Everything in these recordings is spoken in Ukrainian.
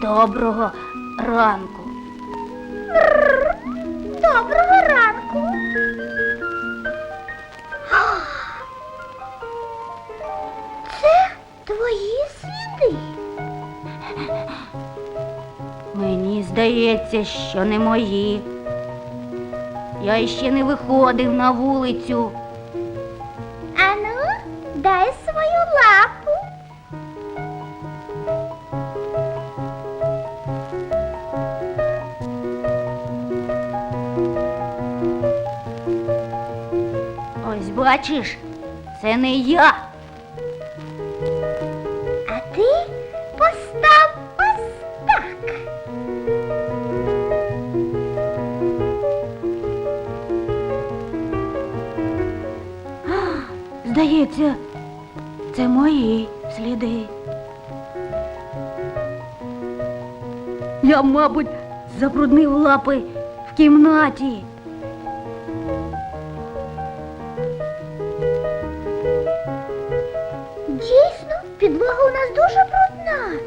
Доброго ранку. Доброго ранку. Це твої сліди. Мені здається, що не мої. Я ще не виходив на вулицю. Бачиш, це не я. А ти постав ось так. Здається, це мої сліди. Я, мабуть, забруднив лапи в кімнаті. Підлога у нас дуже брудна.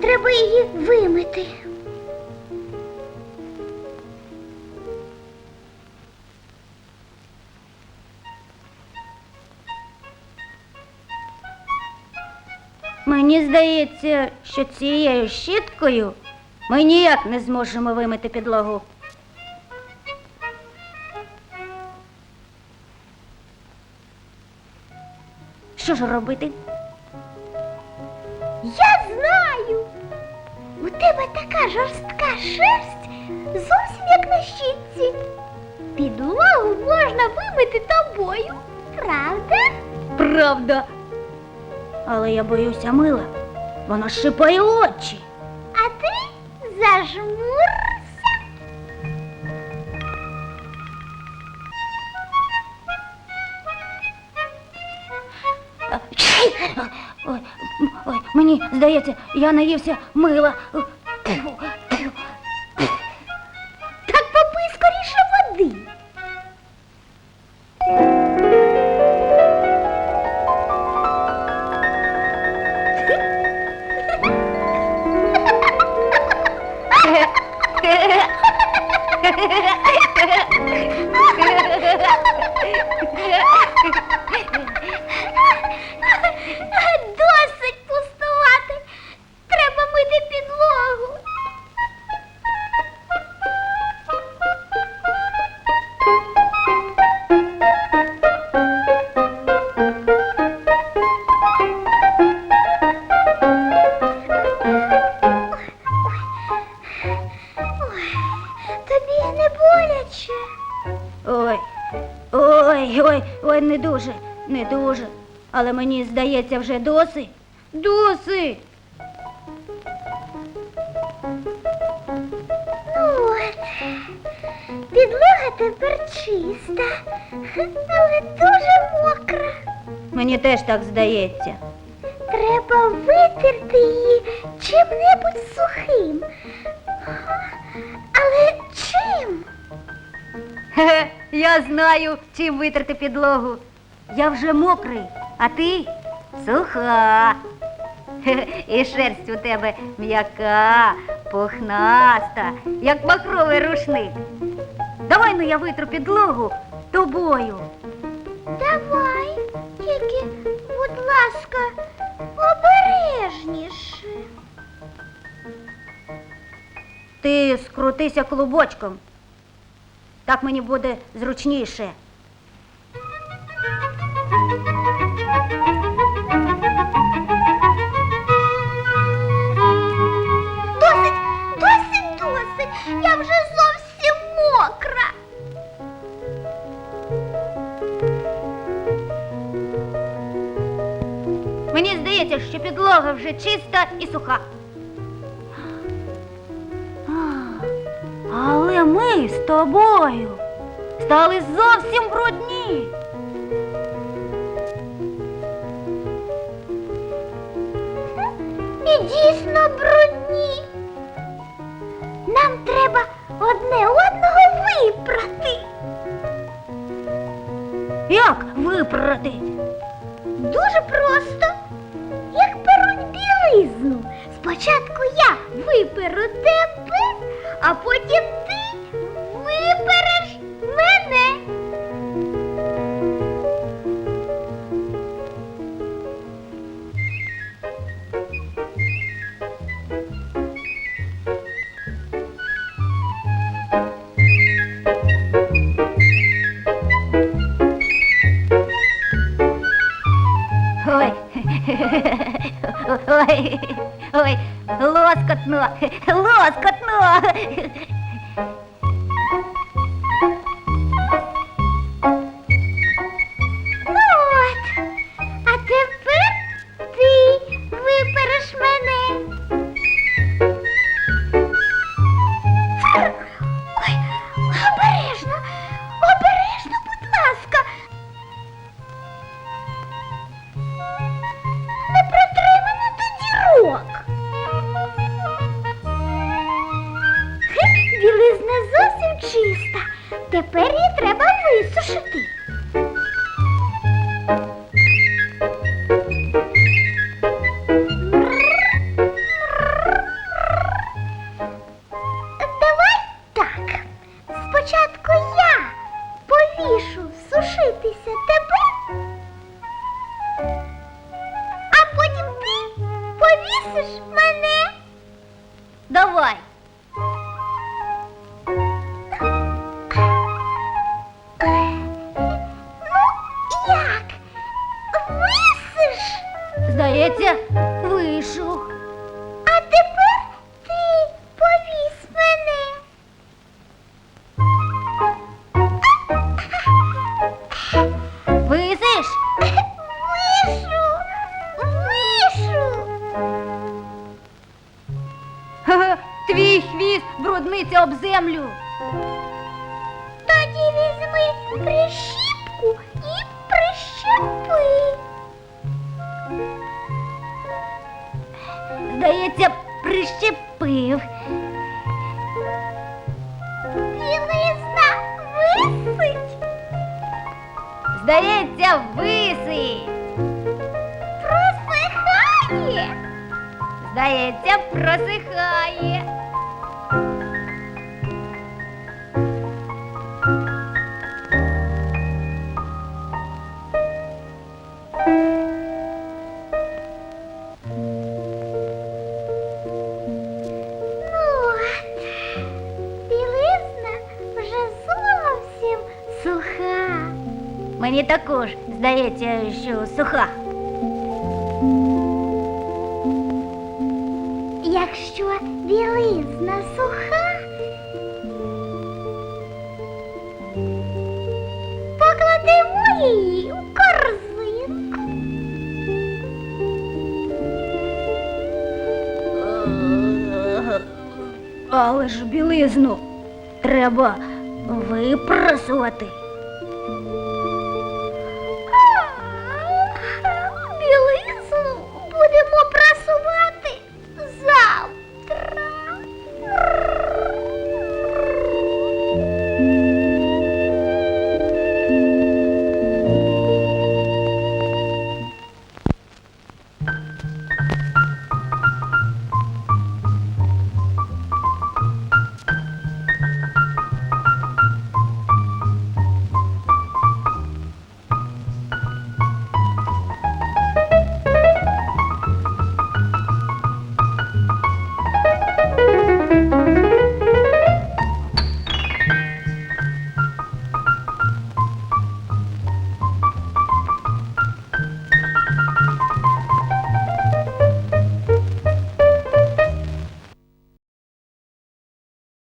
Треба її вимити. Мені здається, що цією щіткою ми ніяк не зможемо вимити підлогу. Що ж робити? У тебе така жорстка шерсть, зовсім як на щітці. Підлогу можна вимити тобою, правда? Правда. Але я боюся мила. Воно шипає очі. А ти зажмурся. Ой, ой, мені здається, я наївся мила. Так попий скоріше води. не дуже, не дуже. Але мені здається, вже досить. Досить. Ну от, підлога тепер чиста, але дуже мокра. Мені теж так здається. Треба витерти її чим-небудь сухим. Але чим? Хе-хе, я знаю, чим витерти підлогу. Я вже мокрий, а ти суха. І шерсть у тебе м'яка, пухнаста, як махровий рушник. Давай ну я витру підлогу тобою. Давай, тільки, будь ласка, обережніше. Ти скрутися клубочком. Так мені буде зручніше. Підлога чиста і суха. Але ми з тобою стали зовсім брудні. І дійсно брудні. Нам треба одне одного випрати. Як випрати? Дуже просто. Спочатку я виперу тебе, а потім ти випереш мене. Ой, ой, ой, лоскотно, лоскотно. Тепер її треба висушити. Землю. Тоді візьми прищіпку і прищепи. Здається, прищепив. Білизна висить, Здається, висить. просихає. Здається, просихає. Мені також здається, що суха. Якщо білизна суха, покладемо її у корзинку. Але ж білизну треба випрасувати.